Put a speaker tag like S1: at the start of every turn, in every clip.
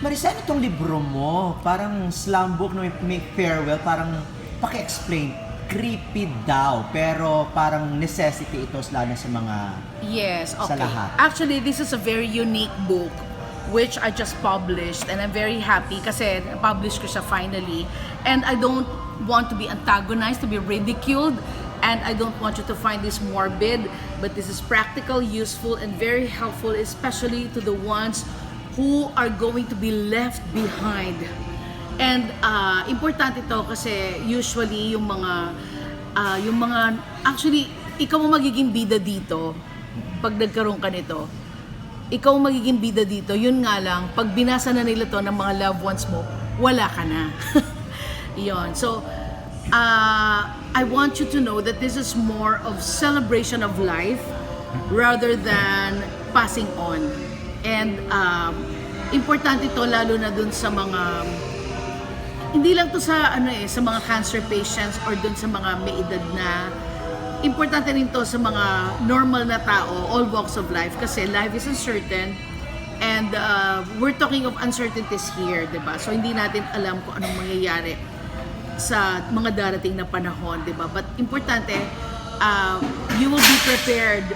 S1: Marisa, ano itong libro mo? Parang slam book na may, may farewell, parang paki-explain. Creepy daw, pero parang necessity ito lalo sa mga...
S2: Yes,
S1: Sa
S2: okay.
S1: lahat.
S2: Actually, this is a very unique book which I just published and I'm very happy kasi publish ko siya finally and I don't want to be antagonized, to be ridiculed and I don't want you to find this morbid but this is practical, useful and very helpful especially to the ones who are going to be left behind And uh, importante ito kasi usually yung mga ah, yung mga actually ikaw ang magiging bida dito pag nagkaroon ka nito. Ikaw ang magiging bida dito. Yun nga lang, pag binasa na nila to ng mga loved ones mo, wala ka na. Yon. So, uh, I want you to know that this is more of celebration of life rather than passing on. And um, importante ito lalo na dun sa mga hindi lang to sa ano eh sa mga cancer patients or dun sa mga may edad na importante rin to sa mga normal na tao all walks of life kasi life is uncertain and uh, we're talking of uncertainties here, 'di ba? So hindi natin alam kung anong mangyayari sa mga darating na panahon, 'di ba? But importante uh, you will be prepared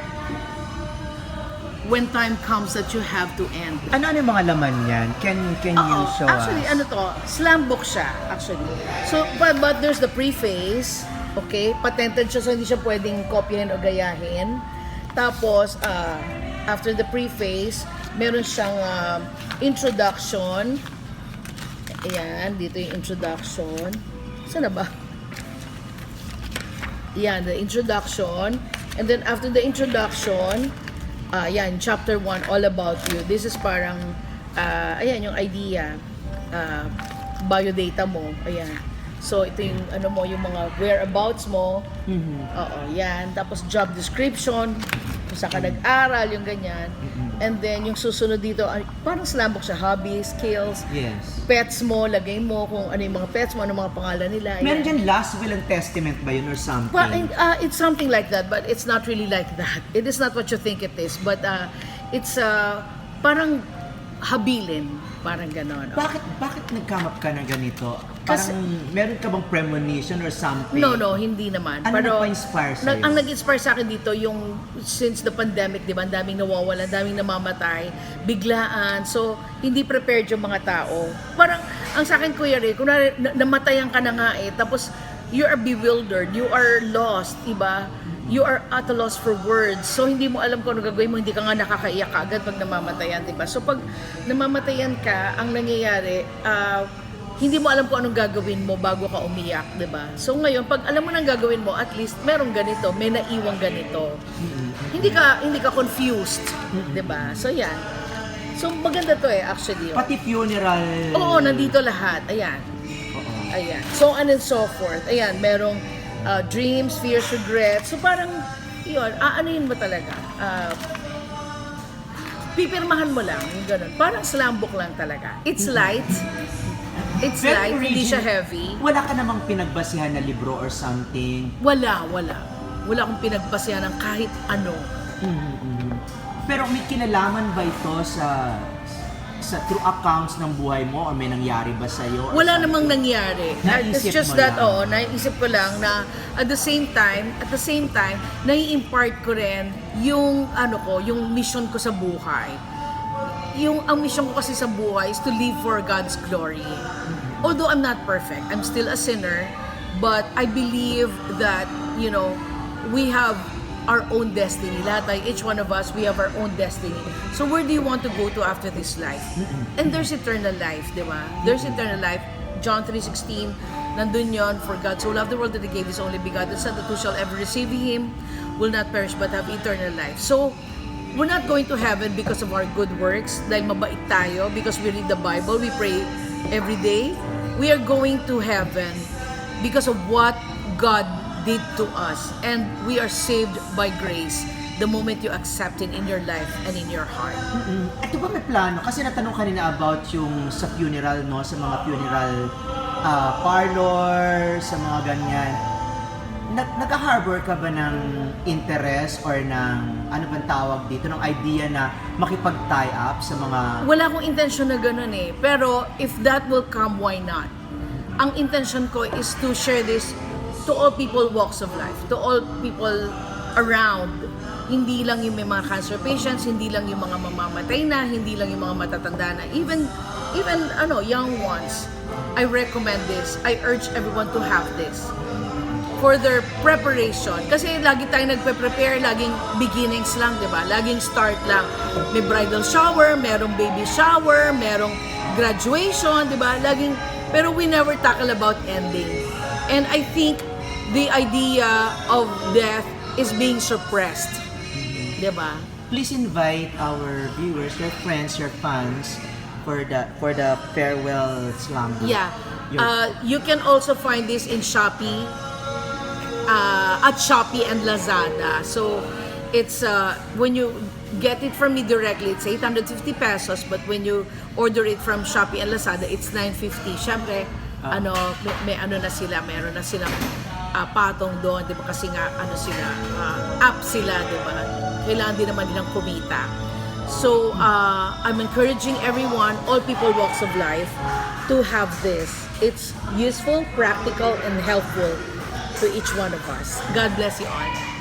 S2: when time comes that you have to end.
S1: Ano-ano yung mga laman yan? Can, can you
S2: Oo.
S1: show
S2: Actually,
S1: us?
S2: ano to, slam book siya, actually. So, but, but there's the preface, okay? Patented siya, so hindi siya pwedeng kopyahin o gayahin. Tapos, ah, after the preface, meron siyang um, introduction. Ayan, dito yung introduction. Saan na ba? Yan, the introduction. And then after the introduction, ah yan, chapter 1, all about you. This is parang, ah, ayan, yung idea, ah, biodata mo, ayan. So, ito yung, ano mo, yung mga whereabouts mo. Oo, yan. Tapos, job description, kung saan ka nag-aral, yung ganyan. And then, yung susunod dito, ay, parang slam book siya, hobbies, skills,
S1: Yes.
S2: pets mo, lagay mo kung ano yung mga pets mo, ano mga pangalan nila.
S1: Meron
S2: ayan.
S1: dyan last will and testament ba yun or something?
S2: Well, and, uh, it's something like that, but it's not really like that. It is not what you think it is, but uh, it's uh, parang habilin, parang ganon.
S1: Bakit bakit nag-come up ka na ganito?
S2: Kasi-
S1: Parang meron ka bang premonition or something?
S2: No, no, hindi naman.
S1: Ano nagpa-inspire sa'yo?
S2: nag- ang nag-inspire sa akin dito, yung since the pandemic, di ba, ang daming nawawala, ang daming namamatay, biglaan. So, hindi prepared yung mga tao. Parang, ang sa akin, Kuya Ray, kung na, namatayan ka na nga eh, tapos you are bewildered, you are lost, iba? You are at a loss for words. So, hindi mo alam kung ano gagawin mo, hindi ka nga nakakaiyak agad pag namamatayan, di ba? So, pag namamatayan ka, ang nangyayari, ah, hindi mo alam kung anong gagawin mo bago ka umiyak, 'di ba? So ngayon, pag alam mo nang gagawin mo, at least merong ganito, may naiwang ganito. Hindi ka hindi ka confused, 'di ba? So yan. So maganda 'to eh actually. oh.
S1: Pati funeral.
S2: Oo, nandito lahat. Ayan. Ayan. So on and so forth. Ayan, merong uh, dreams, fears, regrets. So parang yun, aanuhin mo talaga. Uh, pipirmahan mo lang, yung ganun. Parang slam book lang talaga. It's light. It's
S1: Very
S2: light, hindi siya heavy.
S1: Wala ka namang pinagbasihan na libro or something.
S2: Wala, wala. Wala akong pinagbasihan ng kahit ano.
S1: Mhm. Pero may kinalaman ba ito sa sa true accounts ng buhay mo or may nangyari ba sa iyo?
S2: Wala namang nangyari.
S1: Naisip
S2: It's just
S1: mo
S2: that,
S1: lang.
S2: oo, naisip ko lang na at the same time, at the same time, nai-impart ko rin yung, ano ko, yung mission ko sa buhay. Yung, ang mission ko kasi sa buhay is to live for God's glory. Although I'm not perfect, I'm still a sinner, but I believe that, you know, we have our own destiny. Lahat tayo, each one of us, we have our own destiny. So where do you want to go to after this life? And there's eternal life, di ba? There's eternal life. John 3.16, nandun yon for God so loved the world that He gave His only begotten Son, that who shall ever receive Him will not perish but have eternal life. So, we're not going to heaven because of our good works, dahil mabait tayo, because we read the Bible, we pray every day. We are going to heaven because of what God did to us. And we are saved by grace the moment you accept it in your life and in your heart.
S1: Mm. At ba may plano? Kasi natanong kanina about yung sa funeral, no? Sa mga funeral ah, parlor, sa mga ganyan. Nag nagka-harbor ka ba ng interest or ng ano bang tawag dito ng idea na makipag-tie up sa mga
S2: Wala akong intention na ganun eh. Pero if that will come, why not? Ang intention ko is to share this to all people walks of life, to all people around. Hindi lang yung may mga cancer patients, hindi lang yung mga mamamatay na, hindi lang yung mga matatanda na. Even, even ano, young ones. I recommend this. I urge everyone to have this for their preparation. Kasi lagi tayo nagpe-prepare, laging beginnings lang, di ba? Laging start lang. May bridal shower, merong baby shower, merong graduation, di ba? Laging, pero we never tackle about ending. And I think the idea of death is being suppressed. Di ba?
S1: please invite our viewers, your friends, your fans for the for the farewell slam.
S2: Yeah. Uh, you can also find this in Shopee, uh, at Shopee and Lazada. So, it's, uh, when you get it from me directly, it's 850 pesos. But when you order it from Shopee and Lazada, it's 950. Siyempre,
S1: Ah.
S2: ano, may, may ano na sila, meron na silang uh, patong doon, di ba? Kasi nga, ano sila, uh, app sila, di ba? Kailangan din naman nilang kumita. So, uh, I'm encouraging everyone, all people walks of life, to have this. It's useful, practical, and helpful to each one of us. God bless you all.